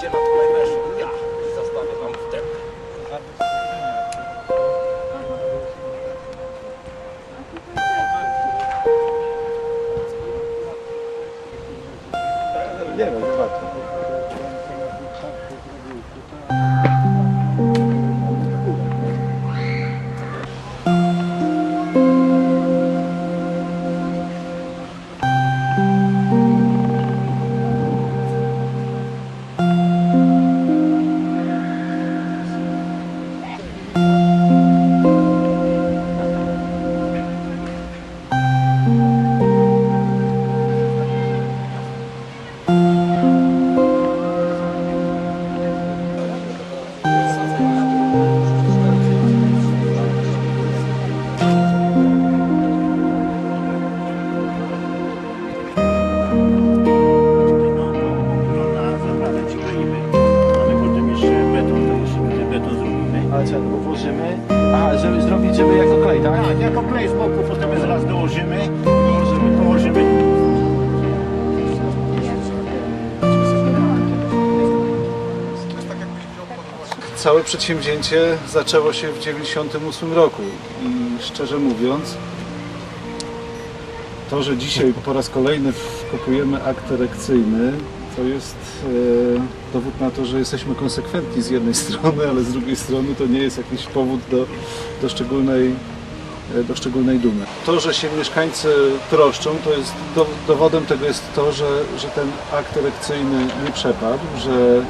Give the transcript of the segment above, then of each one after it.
电脑出来卖手机的，咱不给他们整。来来来，练着去吧。Go włożymy? Aha, żeby zrobić, żeby jako klej, tak? Tak, jako klej z boku, potem zaraz dołożymy i położymy. Całe przedsięwzięcie zaczęło się w 1998 roku i szczerze mówiąc, to, że dzisiaj po raz kolejny kupujemy akt erekcyjny, to jest e, dowód na to, że jesteśmy konsekwentni z jednej strony, ale z drugiej strony to nie jest jakiś powód do, do, szczególnej, e, do szczególnej dumy. To, że się mieszkańcy troszczą, to jest do, dowodem tego jest to, że, że ten akt erekcyjny nie przepadł, że e,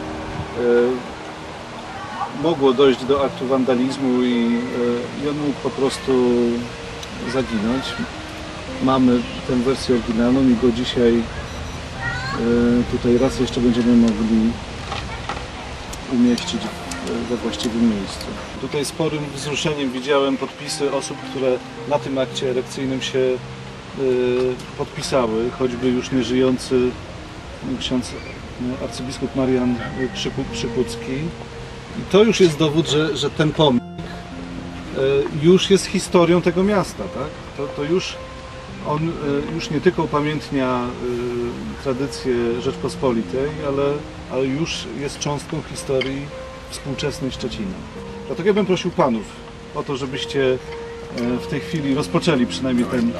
mogło dojść do aktu wandalizmu i, e, i on mógł po prostu zaginąć. Mamy tę wersję oryginalną i go dzisiaj tutaj raz jeszcze będziemy mogli umieścić we właściwym miejscu. Tutaj sporym wzruszeniem widziałem podpisy osób, które na tym akcie erekcyjnym się e, podpisały, choćby już nieżyjący ksiądz e, arcybiskup Marian Przyku- Przykucki. I to już jest dowód, że, że ten pomnik e, już jest historią tego miasta, tak? To, to już on e, już nie tylko upamiętnia e, tradycję Rzeczpospolitej, ale, ale już jest cząstką historii współczesnej Szczecina. Dlatego ja bym prosił panów o to, żebyście e, w tej chwili rozpoczęli przynajmniej ten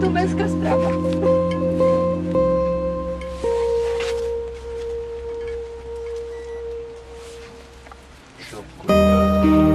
To męska sprawa. W środku.